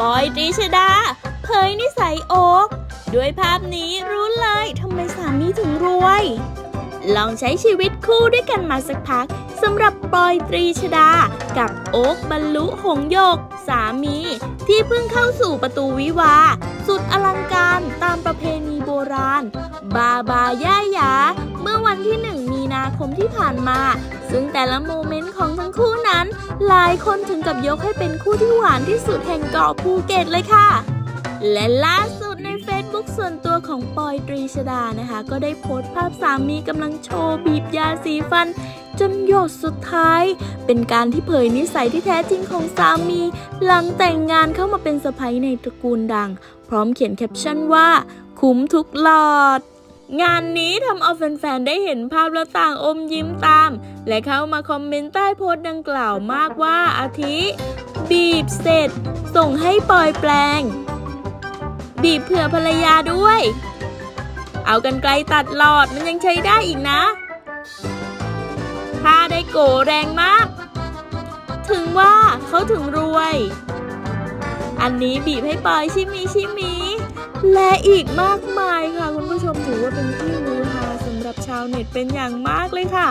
ปอยตรีชดาเผยนิสัยโอ๊กด้วยภาพนี้รู้เลยทำไมสามีถึงรวย ลองใช้ชีวิตคู่ด้วยกันมาสักพักสำหรับปอยตรีชดา กับโอ๊กบรรลุหงโยก สามี ที่เพิ่งเข้าสู่ประตูวิวา สุดอลังการตามประเพณีโบราณ บาบาย่ายา เมื่อวันที่หนึ่งมีนาคมที่ผ่านมา ซึ่งแต่ละโมเมนต์ของทั้งคู่นั้น หลายคนถึงกับยกให้เป็นคู่ที่หวานที่สุดแห่งเกาะภูเก็ตเลยค่ะ และล่าสุดใน Facebook ส่วนตัวของปอยตรีชดานะคะ ก็ได้โพสต์ภาพสามีกำลังโชว์บีบยาสีฟัน จนหยดสุดท้าย เป็นการที่เผยนิสัยที่แท้จริงของสามี หลังแต่งงานเข้ามาเป็นสะใภ้ในตระกูลดัง พร้อมเขียนแคปชั่นว่า คุ้มทุกหลอดงานนี้ทำเอาแฟนๆ ได้เห็นภาพแล้วต่างอมยิ้มตาม และเข้ามาคอมเมนต์ใต้โพสต์ดังกล่าวมากว่าอาทิ บีบเสร็จ ส่งให้ปอยแปลง บีบเผื่อภรรยาด้วย เอากันไกลตัดหลอดมันยังใช้ได้อีกนะ ถ้าได้โกแรงมาก ถึงว่าเขาถึงรวย อันนี้บีบให้ปอยชิมีชิมี และอีกมากมายค่ะ คุณผู้ชมถือว่าเป็นที่มือฮาสำหรับชาวเน็ตเป็นอย่างมากเลยค่ะ